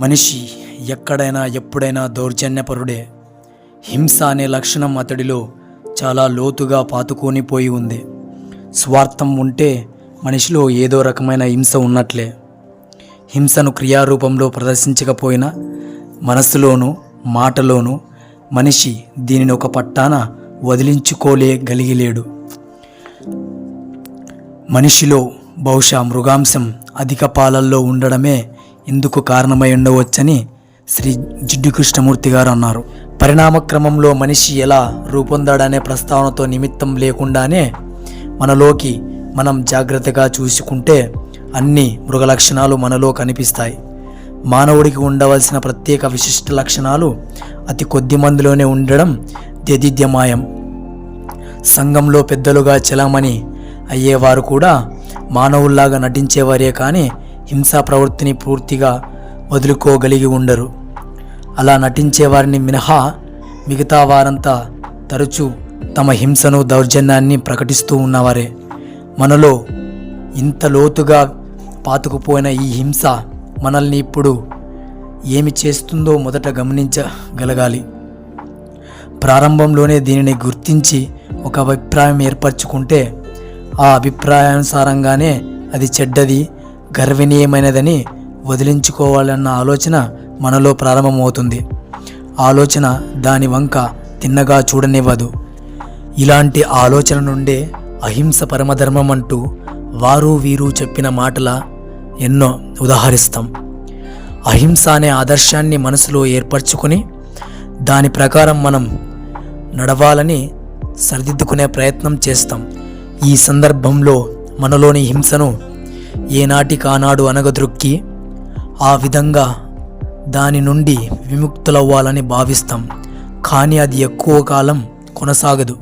మనిషి ఎక్కడైనా ఎప్పుడైనా దౌర్జన్యపరుడే. హింస అనే లక్షణం అతడిలో చాలా లోతుగా పాతుకొని పోయి ఉంది. స్వార్థం ఉంటే మనిషిలో ఏదో రకమైన హింస ఉన్నట్లే. హింసను క్రియారూపంలో ప్రదర్శించకపోయినా మనస్సులోనూ మాటలోనూ మనిషి దీనిని ఒక పట్టాన వదిలించుకోలే గలిగిలేడు మనిషిలో బహుశా మృగాంశం అధిక పాలల్లో ఉండడమే ఇందుకు కారణమై ఉండవచ్చని శ్రీ జిడ్డు కృష్ణమూర్తి గారు అన్నారు. పరిణామ క్రమంలో మనిషి ఎలా రూపొందాడనే ప్రస్తావనతో నిమిత్తం లేకుండానే మనలోకి మనం జాగ్రత్తగా చూసుకుంటే అన్ని మృగ లక్షణాలు మనలో కనిపిస్తాయి. మానవుడికి ఉండవలసిన ప్రత్యేక విశిష్ట లక్షణాలు అతి కొద్ది మందిలోనే ఉండడం ద్యదిద్యమాయం సంఘంలో పెద్దలుగా చెలామణి అయ్యేవారు కూడా మానవుల్లాగా నటించేవారే కానీ హింసా ప్రవృత్తిని పూర్తిగా వదులుకోగలిగి ఉండరు. అలా నటించేవారిని మినహా మిగతా వారంతా తరచూ తమ హింసను దౌర్జన్యాన్ని ప్రకటిస్తూ ఉన్నవారే. మనలో ఇంత లోతుగా పాతుకుపోయిన ఈ హింస మనల్ని ఇప్పుడు ఏమి చేస్తుందో మొదట గమనించగలగాలి. ప్రారంభంలోనే దీనిని గుర్తించి ఒక అభిప్రాయం ఏర్పరచుకుంటే ఆ అభిప్రాయానుసారంగానే అది చెడ్డది గర్వనీయమైనదని వదిలించుకోవాలన్న ఆలోచన మనలో ప్రారంభమవుతుంది. ఆలోచన దాని వంక తిన్నగా చూడనివ్వదు. ఇలాంటి ఆలోచన నుండే అహింస పరమధర్మం అంటూ వారు వీరు చెప్పిన మాటల ఎన్నో ఉదాహరిస్తాం. అహింస అనే ఆదర్శాన్ని మనసులో ఏర్పరచుకొని దాని ప్రకారం మనం నడవాలని సరిదిద్దుకునే ప్రయత్నం చేస్తాం. ఈ సందర్భంలో మనలోని హింసను ఏనాటి కానాడు అనగదృక్కి ఆ విధంగా దాని నుండి విముక్తులవ్వాలని భావిస్తాం. కానీ అది ఎక్కువ కాలం కొనసాగదు.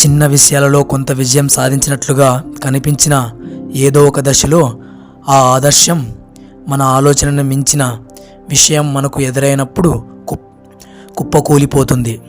చిన్న విషయాలలో కొంత విజయం సాధించినట్లుగా కనిపించిన ఏదో ఒక దశలో ఆ ఆదర్శం మన ఆలోచనను మించిన విషయం మనకు ఎదురైనప్పుడు కుప్పకూలిపోతుంది.